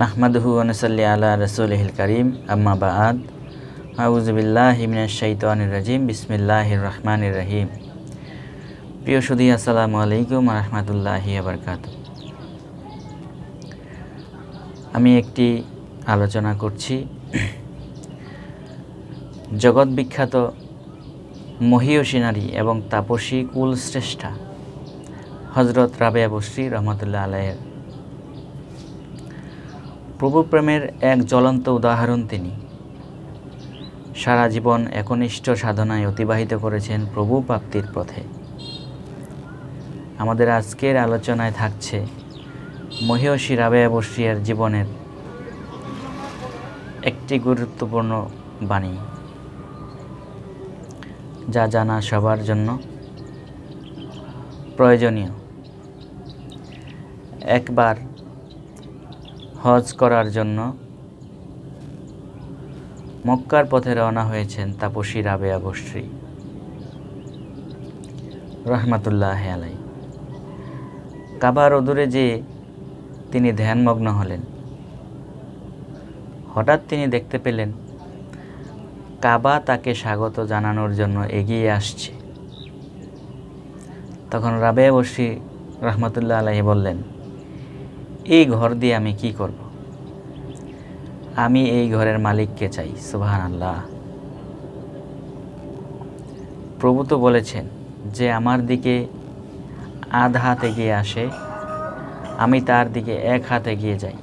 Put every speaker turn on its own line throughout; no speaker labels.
নাহমাদহু আনসাল্লি আলা রসুলহিল করিম আম্মা বাদ রাজিম বিসমিল্লাহির রহমানির রহিম প্রিয় সুদী আসসালামু আলাইকুম রহমতুল্লাহি আবরকাত আমি একটি আলোচনা করছি। জগৎ বিখ্যাত মহীয়সী নারী এবং তাপসী কুল শ্রেষ্ঠা হজরত রাবেয়া বসরি রহমতুল্লাহ আলাইয়ের প্রভু প্রেমের এক জ্বলন্ত উদাহরণ তিনি। সারা জীবন একনিষ্ঠ সাধনায় অতিবাহিত করেছেন প্রভু প্রাপ্তির পথে। আমাদের আজকের আলোচনায় থাকছে মহিয়সী রাবেয়া বসরিয়ার জীবনের একটি গুরুত্বপূর্ণ বাণী, যা জানা সবার জন্য প্রয়োজনীয়। একবার হজ করার জন্য মক্কার পথে রওনা হয়েছেন তাপসী রাবেয়া বস্রী রহমাতুল্লাহ আলাই কাবার অদূরে যে তিনি ধ্যানমগ্ন হলেন, হঠাৎ তিনি দেখতে পেলেন কাবা তাকে স্বাগত জানানোর জন্য এগিয়ে আসছে। তখন রাবে বসি রহমতুল্লাহ আলাহি বললেন এই ঘর দিয়ে আমি কি করব? আমি এই ঘরের মালিককে চাই সুবাহান আল্লাহ প্রভু তো বলেছেন যে আমার দিকে আধ হাত এগিয়ে আসে, আমি তার দিকে এক হাত এগিয়ে যাই।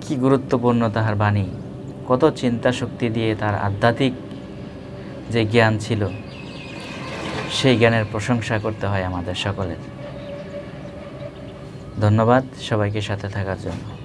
কি গুরুত্বপূর্ণ তাহার বাণী। কত চিন্তা শক্তি দিয়ে তার আধ্যাত্মিক যে জ্ঞান ছিল সেই জ্ঞানের প্রশংসা করতে হয় আমাদের সকলের। ধন্যবাদ সবাইকে সাথে থাকার জন্য।